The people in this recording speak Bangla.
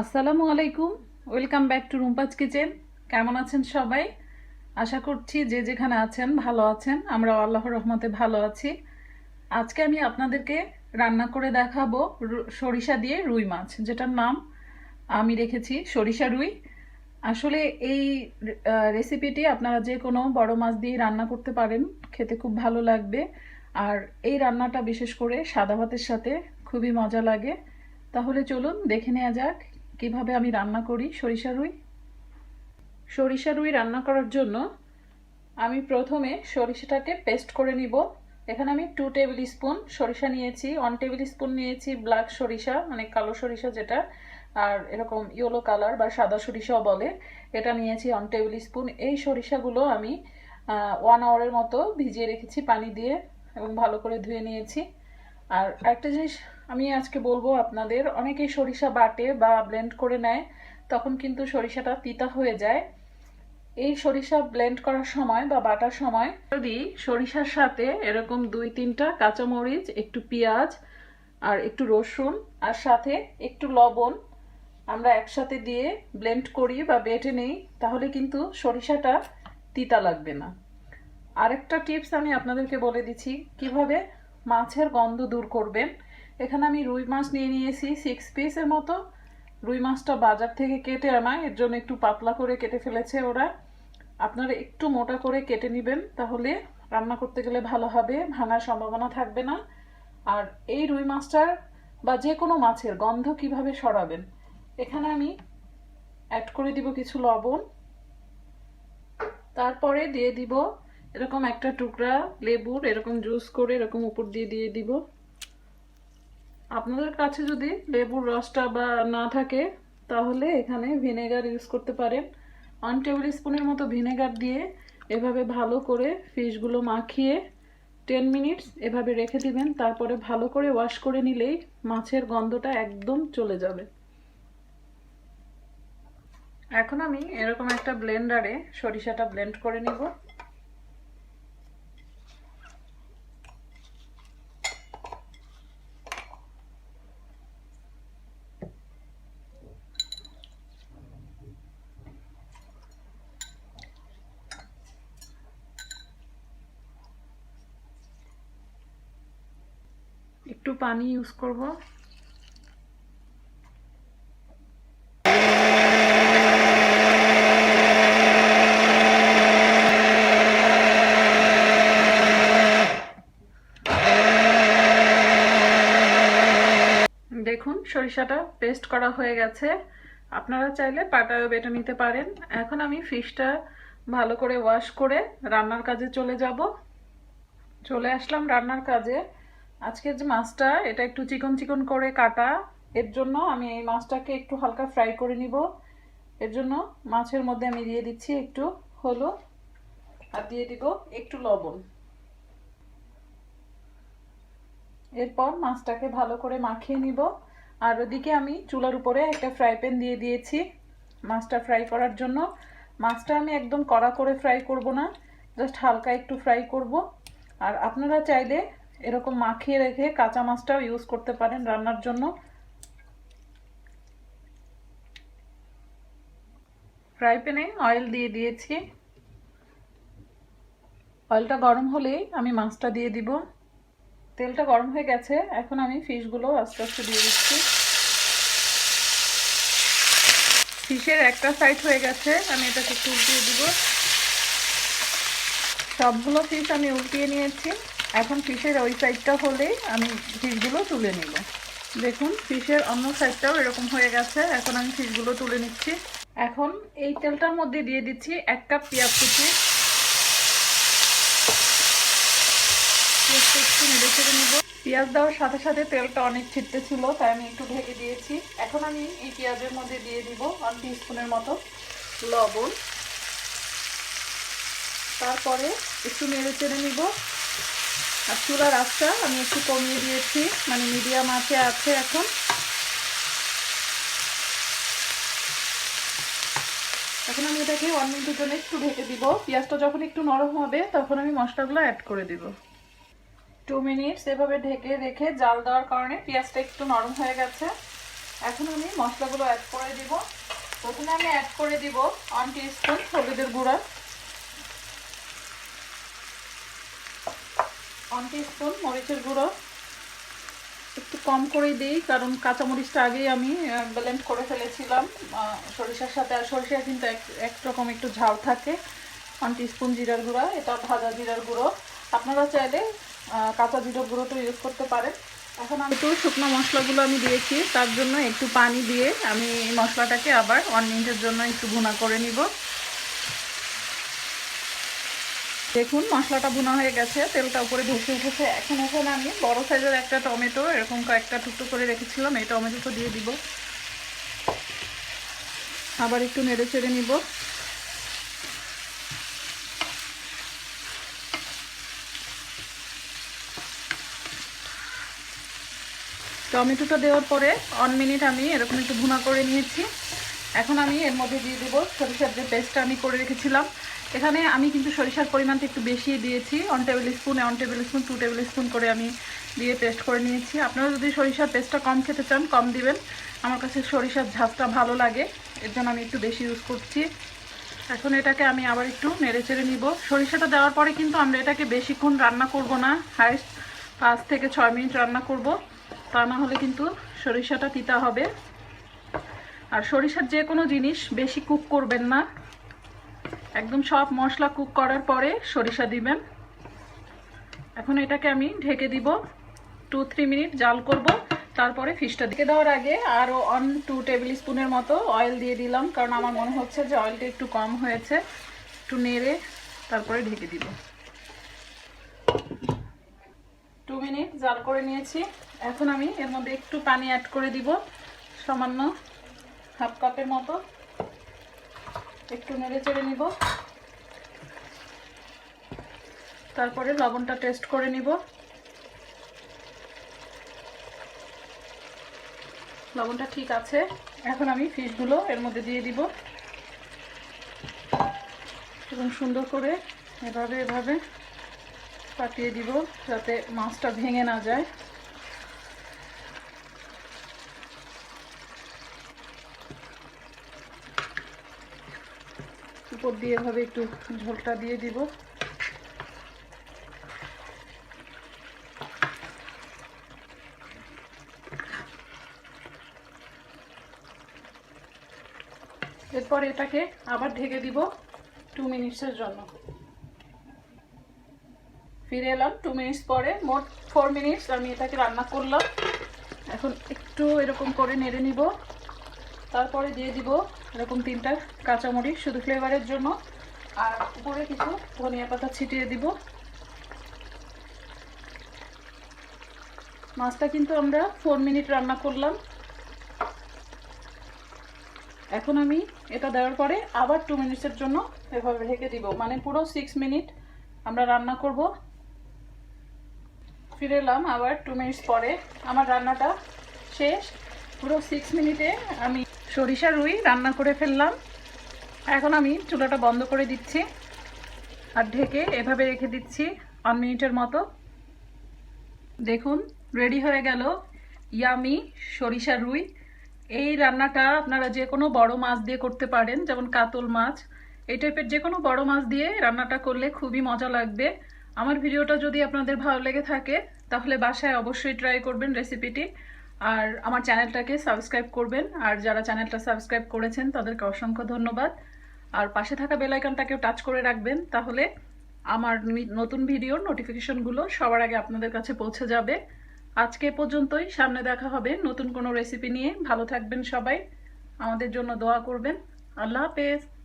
আসসালামু আলাইকুম। Welcome back to Rumpa's kitchen কেমন আছেন সবাই? আশা করছি যে যেখানে আছেন ভালো আছেন। আমরা আল্লাহর রহমতে ভালো আছি। আজকে আমি আপনাদেরকে রান্না করে দেখাবো সরিষা দিয়ে রুই মাছ, যেটার নাম আমি রেখেছি সরিষা রুই। আসলে এই রেসিপিটি আপনারা যে কোনো বড় মাছ দিয়ে রান্না করতে পারেন, খেতে খুব ভালো লাগবে। আর এই রান্নাটা বিশেষ করে সাদা ভাতের সাথে খুবই মজা লাগে। তাহলে চলুন দেখে নেওয়া যাক কীভাবে আমি রান্না করি? সরিষা রুই? সরিষা রুই রান্না করার জন্য আমি প্রথমে সরিষাটাকে পেস্ট করে নিব। এখানে আমি টু টেবিল স্পুন সরিষা নিয়েছি ওয়ান টেবিল স্পুন নিয়েছি ব্ল্যাক সরিষা মানে কালো সরিষা যেটা, আর এরকম ইয়েলো কালার বা সাদা সরিষাও বলে, এটা নিয়েছি ওয়ান টেবিল স্পুন এই সরিষাগুলো আমি ওয়ান আওয়ারের মতো ভিজিয়ে রেখেছি পানি দিয়ে এবং ভালো করে ধুয়ে নিয়েছি। আর একটা জিনিস আমি আজকে বলব আপনাদের, অনেকেই সরিষা বাটে বা ব্লেন্ড করে নেয়, তখন কিন্তু সরিষাটা তিতা হয়ে যায়। এই সরিষা ব্লেন্ড করার সময় বা বাটার সময় যদি সরিষার সাথে এরকম দুই তিনটা কাঁচামরিচ, একটু পেঁয়াজ আর একটু রসুন আর সাথে একটু লবণ আমরা একসাথে দিয়ে ব্লেন্ড করি বা বেটে নেই, তাহলে কিন্তু সরিষাটা তিতা লাগবে না। আরেকটা টিপস আমি আপনাদেরকে বলে দিচ্ছি, কীভাবে মাছের গন্ধ দূর করবেন এখানে আমি রুই মাছ নিয়ে নিয়েছি সিক্স পিসের মতো। রুই মাছটা বাজার থেকে কেটে আনা এর জন্য একটু পাতলা করে কেটে ফেলেছে ওরা। আপনারা একটু মোটা করে কেটে নেবেন, তাহলে রান্না করতে গেলে ভালো হবে, ভাঙার সম্ভাবনা থাকবে না। আর এই রুই মাছটার বা যে কোনো মাছের গন্ধ কীভাবে সরাবেন? এখানে আমি অ্যাড করে দিব কিছু লবণ। তারপরে দিয়ে দিব এরকম একটা টুকরা লেবুর, এরকম জুস করে এরকম উপর দিয়ে দিয়ে দিব। আপনাদের কাছে যদি লেবুর রসটা বা না থাকে, তাহলে এখানে ভিনেগার ইউজ করতে পারেন। ওয়ান টেবিল স্পুনের মতো ভিনেগার দিয়ে এভাবে ভালো করে ফিশগুলো মাখিয়ে টেন মিনিটস এভাবে রেখে দিবেন। তারপরে ভালো করে ওয়াশ করে নিলেই মাছের গন্ধটা একদম চলে যাবে। এখন আমি এরকম একটা ব্লেন্ডারে সরিষাটা ব্লেন্ড করে নিব। একটু পানি ইউজ করব। দেখুন, সরিষাটা পেস্ট করা হয়ে গেছে। আপনারা চাইলে পাটায়ও বেটে নিতে পারেন। এখন আমি ফিশটা ভালো করে ওয়াশ করে রান্নার কাজে চলে যাব। চলে আসলাম রান্নার কাজে। আজকের যে মাছটা, এটা একটু চিকন চিকন করে কাটা। এর জন্য আমি এই মাছটাকে একটু হালকা ফ্রাই করে নিব। এর জন্য মাছের মধ্যে আমি দিয়ে দিচ্ছি একটু হলুদ আর দিয়ে দিব একটু লবণ। এরপর মাছটাকে ভালো করে মাখিয়ে নিব। আর ওদিকে আমি চুলার উপরে একটা ফ্রাই প্যান দিয়ে দিয়েছি মাছটা ফ্রাই করার জন্য। মাছটা আমি একদম কড়া করে ফ্রাই করব না, জাস্ট হালকা একটু ফ্রাই করব। আর আপনারা চাইলে এরকম মাখিয়ে রেখে কাঁচা মাছটাও ইউজ করতে পারেন রান্নার জন্য। ফ্রাই প্যানে অয়েল দিয়ে দিয়েছি। অয়েলটা গরম হলেই আমি মাছটা দিয়ে দিব। তেলটা গরম হয়ে গেছে, এখন আমি ফিশগুলো আস্তে আস্তে দিয়ে দিচ্ছি। ফিশের একটা সাইড হয়ে গেছে, আমি এটাকে একটু উল্টিয়ে দিব। সবগুলো ফিশ আমি উল্টিয়ে নিয়েছি। এখন ফিশের ওই সাইডটা হলে আমি ফিশগুলো তুলে নিব। দেখুন ফিশের অন্য সাইডটাও এরকম হয়ে গেছে। এখন আমি ফিশগুলো তুলে নিচ্ছি। এখন এই তেলটার মধ্যে দিয়ে দিচ্ছি এক কাপ পেঁয়াজ কুচি। একটু পেঁয়াজ দেওয়ার সাথে সাথে তেলটা অনেক ছিটতে ছিল, তাই আমি একটু ঢেকে দিয়েছি। এখন আমি এই পেঁয়াজের মধ্যে দিয়ে দিব ওয়ান স্পুনের মতো লবণ। তারপরে একটু নেড়ে চেড়ে নিব। আর চুলার আঁচটা আমি একটু কমিয়ে দিয়েছি মানে মিডিয়াম আঁচে আছে এখন। এখন আমি এটাকে ওয়ান মিনিটের জন্য একটু ঢেকে দিব। পেঁয়াজটা যখন একটু নরম হবে, তখন আমি মশলাগুলো অ্যাড করে দিব। টু মিনিটস এভাবে ঢেকে রেখে জাল দেওয়ার কারণে পেঁয়াজটা একটু নরম হয়ে গেছে। এখন আমি মশলাগুলো অ্যাড করে দিব। প্রথমে আমি অ্যাড করে দিব ওয়ান স্পুন হলুদের গুঁড়া। ওয়ান স্পুন মরিচের গুঁড়ো। একটু কম করেই দিই, কারণ কাঁচামরিচটা আগেই আমি ব্লেন্ড করে ফেলেছিলাম। সরিষার সাথে, আর সরিষা কিন্তু এক একরকম একটু ঝাল থাকে। ওয়ান স্পুন জিরার গুঁড়া, এটা ভাজা জিরার গুঁড়ো। আপনারা চাইলে কাঁচা জিরার গুঁড়োটা ইউজ করতে পারেন। এখন আমি একটু শুকনো মশলাগুলো আমি দিয়েছি, তার জন্য একটু পানি দিয়ে আমি এই মশলাটাকে আবার ওয়ান মিনিটের জন্য একটু ভুনা করে নিব। দেখুন, মশলাটা বোনা হয়ে গেছে, তেলটা উপরে ভেসে উঠেছে। এখন এখানে আমি বড় সাইজের একটা টমেটো, এরকম কয়েকটা টুকটো করে রেখেছিলাম, এই টমেটোটা দিয়ে দিব। আবার একটু নেড়ে চেড়ে নিব। টমেটোটা দেওয়ার পরে ওয়ান মিনিট আমি এরকম একটু ভুনা করে নিয়েছি। এখন আমি এর মধ্যে দিয়ে দেবো সরিষার যে পেস্টটা আমি করে রেখেছিলাম। এখানে আমি কিন্তু সরিষার পরিমাণটা একটু বেশি দিয়েছি। One tablespoon one tablespoon two tablespoon করে আমি দিয়ে পেস্ট করে নিয়েছি। আপনারা যদি সরিষার পেস্টটা কম খেতে চান, কম দিবেন। আমার কাছে সরিষার ঝাঁজটা ভালো লাগে। এর জন্য আমি একটু বেশি ইউজ করছি। এখন এটাকে আমি আবার একটু নেড়ে চেড়ে নিব। সরিষাটা দেওয়ার পরে কিন্তু আমরা এটাকে বেশিক্ষণ রান্না করব না। হাইস্ট পাঁচ থেকে ছয় মিনিট রান্না করব। তা না হলে কিন্তু সরিষাটা তিতা হবে। আর সরিষার যে কোনো জিনিস বেশি কুক করবেন না। একদম সব মশলা কুক করার পরে সরিষা দিবেন। এখন এটাকে আমি ঢেকে দিব। টু থ্রি মিনিট জাল করব। তারপরে ফিশটা দিকে দেওয়ার আগে আরও অন টু টেবিল স্পুনের মতো অয়েল দিয়ে দিলাম। কারণ আমার মনে হচ্ছে যে অয়েলটা একটু কম হয়েছে। একটু নেড়ে তারপরে ঢেকে দিব। টু মিনিট জাল করে নিয়েছি। এখন আমি এর মধ্যে একটু পানি অ্যাড করে দিব। সামান্য। হাফ কাপের মতো। একটু নেড়ে চেড়ে নিব। তারপরে লবণটা টেস্ট করে নিব। লবণটা ঠিক আছে। এখন আমি ফিশগুলো এর মধ্যে দিয়ে দিব। এবং সুন্দর করে এভাবে এভাবে পাঠিয়ে দিব যাতে মাছটা ভেঙে না যায়। উপর দিয়ে এভাবে একটু ঝোলটা দিয়ে দিব। এরপর এটাকে আবার ঢেকে দিব টু মিনিটসের জন্য। ফিরে এলাম টু মিনিটস পরে, মোট ফোর মিনিটস আমি এটাকে রান্না করলাম। এখন একটু এরকম করে নেড়ে নিব। তারপরে দিয়ে দিব এরকম তিনটা কাঁচামরিচ শুধু ফ্লেভারের জন্য। আর উপরে কিছু ধনিয়া পাতা ছিটিয়ে দিব। মাছটা কিন্তু আমরা ফোর মিনিট রান্না করলাম। এখন আমি এটা দেওয়ার পরে আবার টু মিনিটসের জন্য এভাবে ঢেকে দিব। মানে পুরো সিক্স মিনিট আমরা রান্না করব। ফিরে এলাম আবার টু মিনিটস পরে। আমার রান্নাটা শেষ। পুরো সিক্স মিনিটে আমি সরিষা রুই রান্না করে ফেললাম। এখন আমি চুলাটা বন্ধ করে দিচ্ছি আর ঢেকে এভাবে রেখে দিচ্ছি ওয়ান মিনিটের মতো। দেখুন রেডি হয়ে গেল ইয়ামি সরিষা রুই। এই রান্নাটা আপনারা যে কোনো বড় মাছ দিয়ে করতে পারেন, যেমন কাতল মাছ। এই টাইপের যে কোনো বড় মাছ দিয়ে রান্নাটা করলে খুবই মজা লাগবে। আমার ভিডিওটা যদি আপনাদের ভালো লেগে থাকে, তাহলে বাসায় অবশ্যই ট্রাই করবেন রেসিপিটি আর আমার চ্যানেলটাকে সাবস্ক্রাইব করবেন। আর যারা চ্যানেলটা সাবস্ক্রাইব করেছেন, তাদেরকে অসংখ্য ধন্যবাদ। আর পাশে থাকা বেলাইকনটাকেও টাচ করে রাখবেন, তাহলে আমার নতুন ভিডিওর নোটিফিকেশনগুলো সবার আগে আপনাদের কাছে পৌঁছে যাবে। আজকে পর্যন্তই, সামনে দেখা হবে নতুন কোনো রেসিপি নিয়ে। ভালো থাকবেন সবাই। আমাদের জন্য দোয়া করবেন। আল্লাহ হাফেজ।